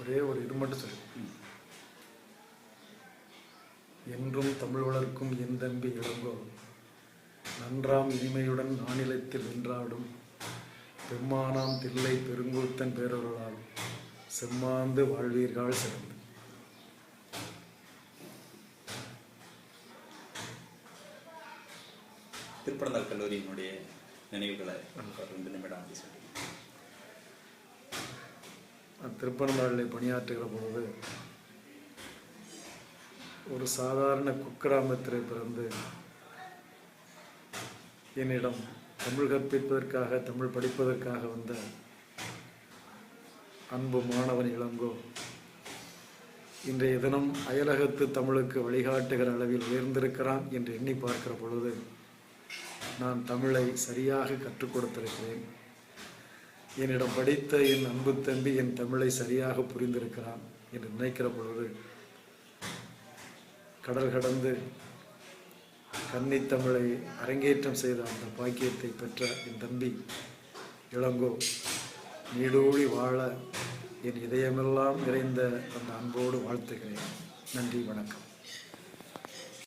ஒரே ஒரு இது மட்டும் சொல்லு. என்றும் தமிழ் வளர்க்கும் என் தம்பி இளங்கோ நன்றாம் இனிமையுடன் நானிலத்தில் வென்றாடும் பெம்மானாம் தில்லை பெருங்கூத்தன் பேரொருளால் செம்மாந்து வாழ்வீர்கள் சிறந்து. திருப்பனந்தாள் கல்லூரியினுடைய நினைவுகளை ரெண்டு நிமிடம் அப்படி சொல்லி நான் பணியாற்றுகிற பொழுது ஒரு சாதாரண குக்கிராமத்தில் பிறந்து என்னிடம் தமிழ் கற்பிப்பதற்காக தமிழ் படிப்பதற்காக வந்த அன்பு மாணவன் இளங்கோ இன்றைய தினம் அயலகத்து தமிழுக்கு வழிகாட்டுகிற அளவில் உயர்ந்திருக்கிறான் என்று எண்ணி பார்க்கிற பொழுது நான் தமிழை சரியாக கற்றுக் கொடுத்திருக்கிறேன். என்னிடம் படித்த என் அன்பு தம்பி என் தமிழை சரியாக புரிந்திருக்கிறான் என்று நினைக்கிற பொழுது கடல் கடந்து கன்னி தமிழை அரங்கேற்றம் செய்த அந்த பாக்கியத்தை பெற்ற என் தம்பி இளங்கோ நீடூழி வாழ என் இதயமெல்லாம் நிறைந்த அந்த அன்போடு வாழ்த்துகிறேன். நன்றி வணக்கம்.